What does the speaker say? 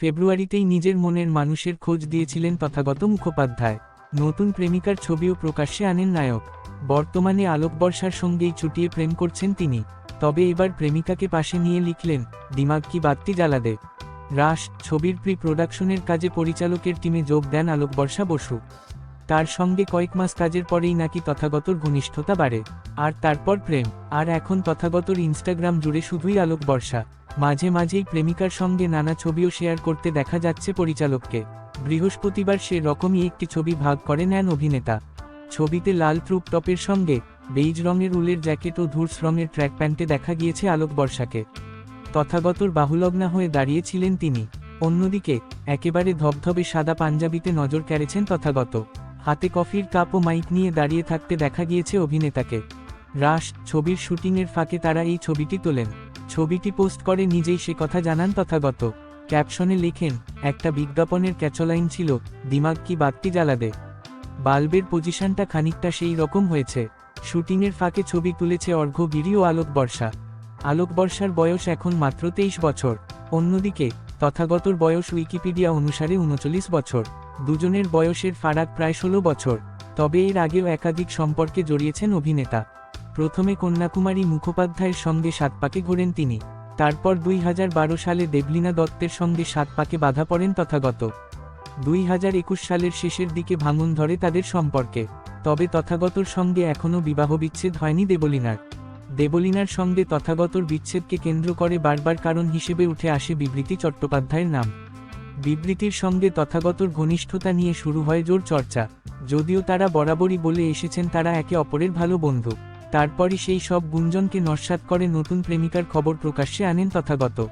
ফেব্রুয়ারিতেই নিজের মনের মানুষের খোঁজ দিয়েছিলেন তথাগত মুখোপাধ্যায়। নতুন প্রেমিকার ছবিও প্রকাশ্যে আনেন নায়ক। বর্তমানে আলোকবর্ষার সঙ্গেই ছুটিয়ে প্রেম করছেন তিনি। তবে এবার প্রেমিকাকে পাশে নিয়ে লিখলেন, দিমাগ কি বাত্তি জ্বালাদে রাস ছবির প্রি প্রোডাকশনের কাজে পরিচালকের টিমে যোগ দেন আলোকবর্ষা বসু। তার সঙ্গে কয়েক মাস কাজের পরেই নাকি তথাগতর ঘনিষ্ঠতা বাড়ে, আর তারপর প্রেম, আর এখন তথাগতর ইনস্টাগ্রাম জুড়ে শুধুই আলোকবর্ষা মাঝে মাঝেই প্রেমিকার সঙ্গে নানা ছবিও শেয়ার করতে দেখা যাচ্ছে পরিচালককে। বৃহস্পতিবার সে রকমই একটি ছবি ভাগ করে নেন অভিনেতা। ছবিতে লাল ট্রুপ টপের সঙ্গে বেইজ রঙের উলের জ্যাকেট ও ধূর্স রঙের ট্র্যাক প্যান্টে দেখা গিয়েছে আলোক বর্ষাকে। তথাগতর বাহুলগ্না হয়ে দাঁড়িয়েছিলেন তিনি। অন্যদিকে, একেবারে ধবধবে সাদা পাঞ্জাবিতে নজর কেড়েছেন তথাগত। হাতে কফির কাপ ও মাইক নিয়ে দাঁড়িয়ে থাকতে দেখা গিয়েছে অভিনেতাকে। রাশ, ছবির শুটিংয়ের ফাঁকে তারা এই ছবিটি তোলেন। ছবিটি পোস্ট করে নিজেই সে কথা জানান তথাগত। ক্যাপশনে লেখেন, একটা বিজ্ঞাপনের ক্যাচলাইন ছিল, দিমাগ কি বাত্তি জ্বালাদে বাল্বের পজিশনটা খানিকটা সেই রকম হয়েছে। শুটিংয়ের ফাঁকে ছবি তুলেছে অর্ঘ্যগিরি ও আলোক বর্ষা। আলোক বর্ষার বয়স এখন মাত্র তেইশ বছর। অন্যদিকে, তথাগতর বয়স উইকিপিডিয়া অনুসারে উনচল্লিশ বছর। দুজনের বয়সের ফারাক প্রায় ষোলো বছর, তবে এর আগেও একাধিক সম্পর্কে জড়িয়েছেন অভিনেতা। প্রথমে কন্যাকুমারী মুখোপাধ্যায়ের সঙ্গে সাত পাকে ঘোরেন তিনি, তারপর দুই হাজার বারো সালে দেবলীনা দত্তের সঙ্গে সাত পাকে বাধা পড়েন তথাগত। দুই হাজার একুশ সালের শেষের দিকে ভাঙন ধরে তাদের সম্পর্কে, তবে তথাগতর সঙ্গে এখনও বিবাহ বিচ্ছেদ হয়নি দেবলীনার। দেবলীনার সঙ্গে তথাগতর বিচ্ছেদকে কেন্দ্র করে বারবার কারণ হিসেবে উঠে আসে বিবৃতি চট্টোপাধ্যায়ের নাম। বিবৃতির সঙ্গে তথাগতর ঘনিষ্ঠতা নিয়ে শুরু হয় জোর চর্চা। যদিও তারা বরাবরই বলে এসেছেন তারা একে অপরের ভালো বন্ধু। তারপরই সেই সব গুঞ্জনকে নস্বাত করে নতুন প্রেমিকার খবর প্রকাশ্যে আনেন তথাগত।